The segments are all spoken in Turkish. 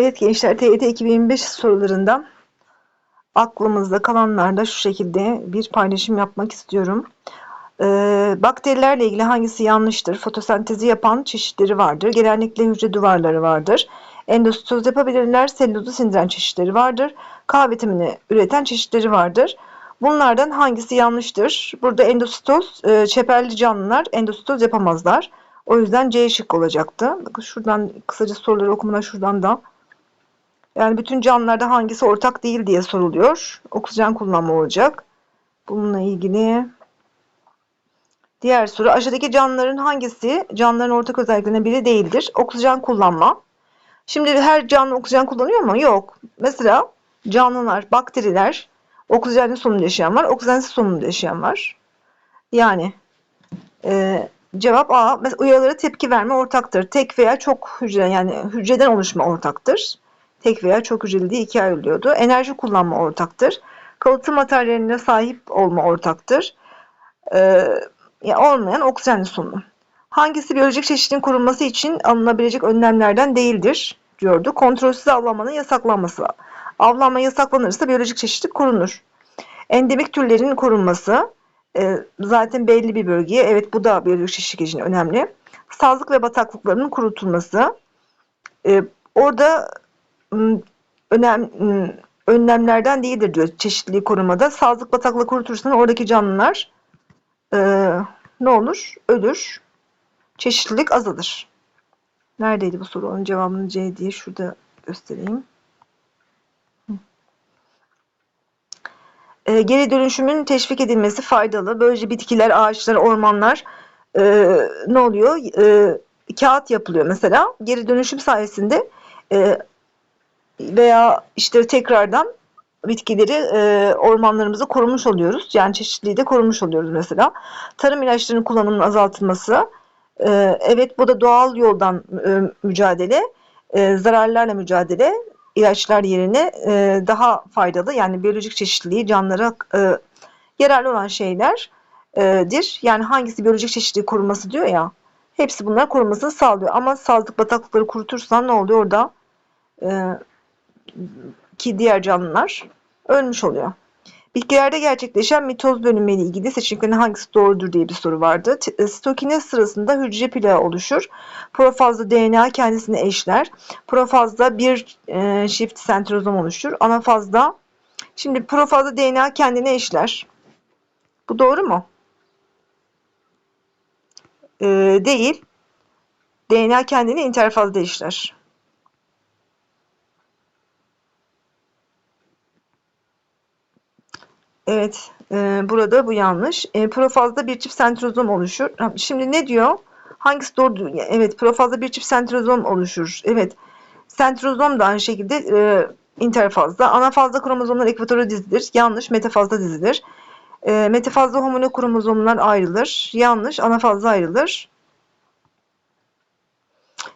Evet gençler TYT 2025 sorularından aklımızda kalanlarda şu şekilde bir paylaşım yapmak istiyorum. Ee, bakterilerle ilgili hangisi yanlıştır? Fotosentezi yapan çeşitleri vardır. Genellikle hücre duvarları vardır. Endositoz yapabilirler. Selülozu sindiren çeşitleri vardır. K vitamini üreten çeşitleri vardır. Bunlardan hangisi yanlıştır? Burada endositoz, e, çeperli canlılar endositoz yapamazlar. O yüzden C şık olacaktı. Bakın şuradan kısaca soruları okumuna şuradan da yani bütün canlılarda hangisi ortak değil diye soruluyor. Oksijen kullanma olacak. Bununla ilgili diğer soru aşağıdaki canlıların hangisi canlıların ortak özelliklerinden biri değildir? Oksijen kullanma. Şimdi her canlı oksijen kullanıyor mu? Yok. Mesela canlılar, bakteriler oksijenli solunumda yaşayan var, oksijensiz solunumda yaşayan var. Yani e, cevap A. Mesela uyarılara tepki verme ortaktır. Tek veya çok hücre yani hücreden oluşma ortaktır. Tek veya çok hücreli diye ikiye ayrılıyordu. Enerji kullanma ortaktır. Kalıtım materyaline sahip olma ortaktır. Ee, yani olmayan oksijenli solunum. Hangisi biyolojik çeşitin korunması için alınabilecek önlemlerden değildir diyordu. Kontrolsüz avlanmanın yasaklanması. Avlanma yasaklanırsa biyolojik çeşitlik korunur. Endemik türlerin korunması e, zaten belli bir bölgeye. Evet bu da biyolojik çeşitlik için önemli. Sazlık ve bataklıklarının kurutulması. E, orada önem, önlemlerden değildir diyor çeşitliliği korumada. Sazlık bataklığı kurutursan oradaki canlılar e, ne olur? Ölür. Çeşitlilik azalır. Neredeydi bu soru? Onun cevabını C diye şurada göstereyim. E, geri dönüşümün teşvik edilmesi faydalı. Böylece bitkiler, ağaçlar, ormanlar e, ne oluyor? E, kağıt yapılıyor mesela. Geri dönüşüm sayesinde e, veya işte tekrardan bitkileri, e, ormanlarımızı korumuş oluyoruz. Yani çeşitliliği de korumuş oluyoruz mesela. Tarım ilaçlarının kullanımının azaltılması. E, evet bu da doğal yoldan e, mücadele, e, zararlarla mücadele. ilaçlar yerine e, daha faydalı yani biyolojik çeşitliliği canlara e, yararlı olan şeylerdir. Yani hangisi biyolojik çeşitliliği koruması diyor ya. Hepsi bunlar korumasını sağlıyor. Ama sağlık bataklıkları kurutursan ne oluyor orada? E, ki diğer canlılar ölmüş oluyor. Bitkilerde gerçekleşen mitoz bölünme ile ilgili seçeneklerin hangisi doğrudur diye bir soru vardı. E, Sitokinez sırasında hücre plağı oluşur. Profazda DNA kendisini eşler. Profazda bir e, çift sentrozom oluşur. Anafazda şimdi profazda DNA kendini eşler. Bu doğru mu? Ee, değil. DNA kendini interfazda eşler. Evet, e, burada bu yanlış. E, profazda bir çift sentrozom oluşur. Şimdi ne diyor? Hangisi doğru? Evet, profazda bir çift sentrozom oluşur. Evet, sentrozom da aynı şekilde e, interfazda. Anafazda kromozomlar ekvatora dizilir. Yanlış, metafazda dizilir. E, metafazda homolo kromozomlar ayrılır. Yanlış, anafazda ayrılır.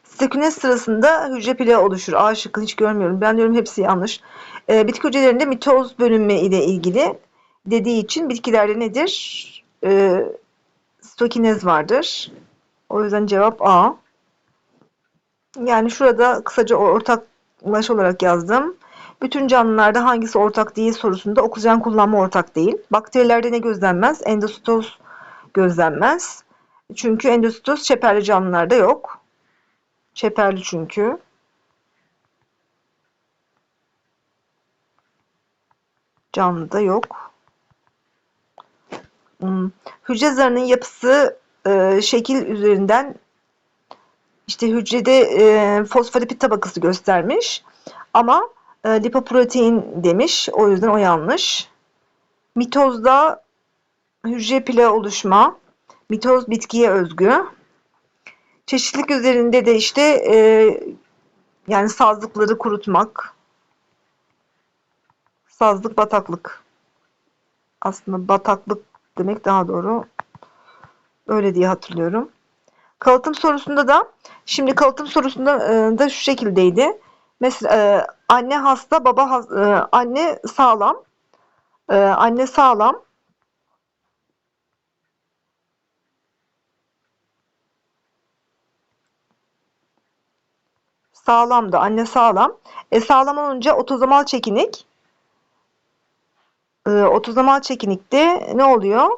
Stekünes sırasında hücre plağı oluşur. A şıkkını hiç görmüyorum. Ben diyorum hepsi yanlış. E, bitki hücrelerinde mitoz bölünme ile ilgili dediği için bitkilerde nedir? E, stokinez vardır. O yüzden cevap A. Yani şurada kısaca ortaklaş olarak yazdım. Bütün canlılarda hangisi ortak değil sorusunda oksijen kullanma ortak değil. Bakterilerde ne gözlenmez? Endositoz gözlenmez. Çünkü endositoz çeperli canlılarda yok. Çeperli çünkü. Canlıda yok. Hmm. Hücre zarının yapısı e, şekil üzerinden işte hücrede e, fosfolipid tabakası göstermiş. Ama e, lipoprotein demiş. O yüzden o yanlış. Mitozda hücre plağı oluşma. Mitoz bitkiye özgü. Çeşitlilik üzerinde de işte e, yani sazlıkları kurutmak. Sazlık bataklık. Aslında bataklık demek daha doğru. Öyle diye hatırlıyorum. Kalıtım sorusunda da şimdi kalıtım sorusunda e, da şu şekildeydi. Mesela anne hasta, baba e, anne sağlam. E, anne sağlam. Sağlam da anne sağlam. E sağlam olunca otozomal çekinik. E, otozomal çekinikte ne oluyor?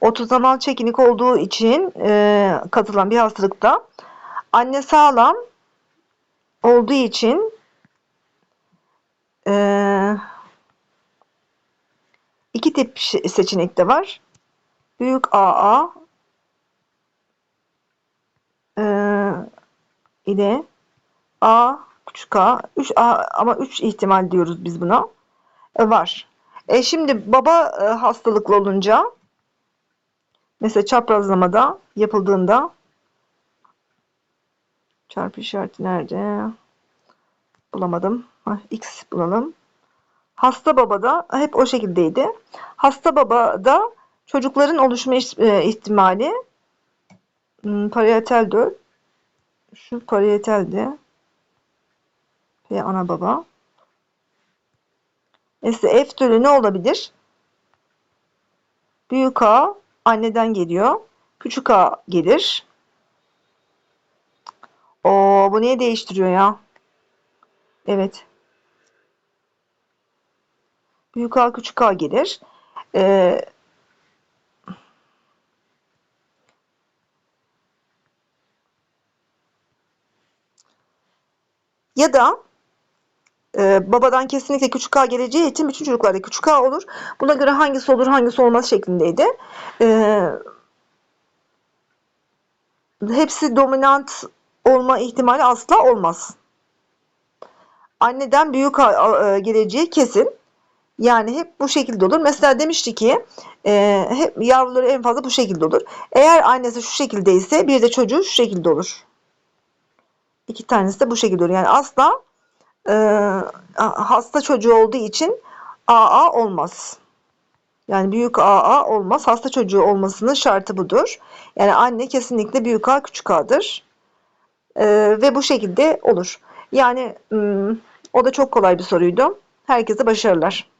Otozomal çekinik olduğu için e, katılan bir hastalıkta anne sağlam olduğu için e, iki tip seçenek de var. Büyük AA e, ile A küçük A, 3 A ama 3 ihtimal diyoruz biz buna. E, var. E şimdi baba e, hastalıklı olunca mesela çaprazlamada yapıldığında çarpı işareti nerede? Bulamadım. Hah, X bulalım. Hasta babada hep o şekildeydi. Hasta babada çocukların oluşma e, ihtimali hmm, parietal 4 şu parietaldi. P ana baba. Mesela F türü ne olabilir? Büyük A anneden geliyor. Küçük A gelir. O bu niye değiştiriyor ya? Evet. Büyük A küçük A gelir. Ee, ya da e, babadan kesinlikle küçük A geleceği için bütün çocuklarda küçük A olur. Buna göre hangisi olur hangisi olmaz şeklindeydi. Ee, hepsi dominant olma ihtimali asla olmaz. Anneden büyük A, e, geleceği kesin. Yani hep bu şekilde olur. Mesela demişti ki e, hep yavruları en fazla bu şekilde olur. Eğer annesi şu şekildeyse bir de çocuğu şu şekilde olur. İki tanesi de bu şekilde olur. Yani asla e, hasta çocuğu olduğu için AA olmaz. Yani büyük AA olmaz. Hasta çocuğu olmasının şartı budur. Yani anne kesinlikle büyük A küçük A'dır. E, ve bu şekilde olur. Yani o da çok kolay bir soruydu. Herkese başarılar.